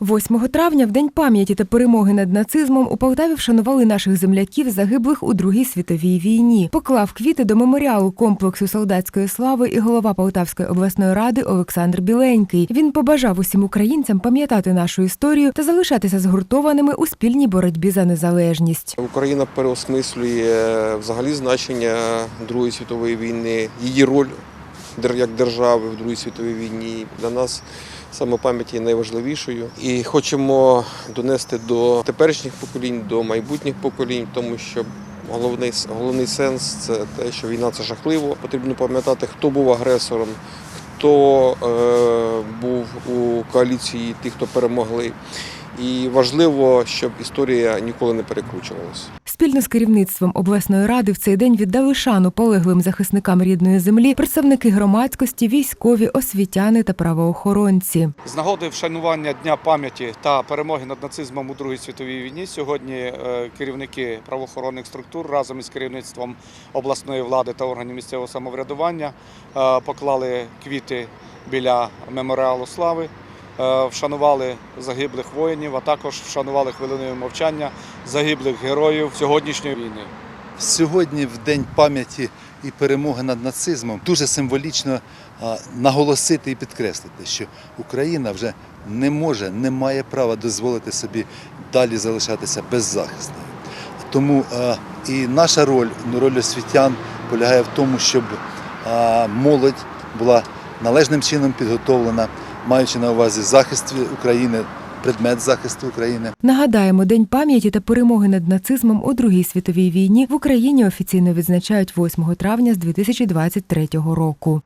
8 травня, в день пам'яті та перемоги над нацизмом, у Полтаві вшанували наших земляків, загиблих у Другій світовій війні. Поклав квіти до меморіалу комплексу солдатської слави і голова Полтавської обласної ради Олександр Біленький. Він побажав усім українцям пам'ятати нашу історію та залишатися згуртованими у спільній боротьбі за незалежність. Україна переосмислює взагалі значення Другої світової війни, її роль як держави в Другій світовій війні. Для нас саме пам'ять найважливішою. І хочемо донести до теперішніх поколінь, до майбутніх поколінь, тому що головний, головний сенс це те, що війна це жахливо. Потрібно пам'ятати, хто був агресором, хто е, був у коаліції, ті, хто перемогли. І важливо, щоб історія ніколи не перекручувалася. Спільно з керівництвом обласної ради в цей день віддали шану полеглим захисникам рідної землі, представники громадськості, військові, освітяни та правоохоронці. З нагоди вшанування Дня пам'яті та перемоги над нацизмом у Другій світовій війні сьогодні е, керівники правоохоронних структур разом із керівництвом обласної влади та органів місцевого самоврядування е, поклали квіти біля меморіалу слави, вшанували загиблих воїнів, а також вшанували хвилиною мовчання загиблих героїв сьогоднішньої війни. Сьогодні, в день пам'яті і перемоги над нацизмом, дуже символічно наголосити і підкреслити, що Україна вже не може, не має права дозволити собі далі залишатися беззахисною. Тому і наша роль, ну, роль освітян полягає в тому, щоб молодь була належним чином підготовлена, маючи на увазі захист України, предмет захисту України. Нагадаємо, День пам'яті та перемоги над нацизмом у Другій світовій війні в Україні офіційно відзначають 8 травня з 2023 року.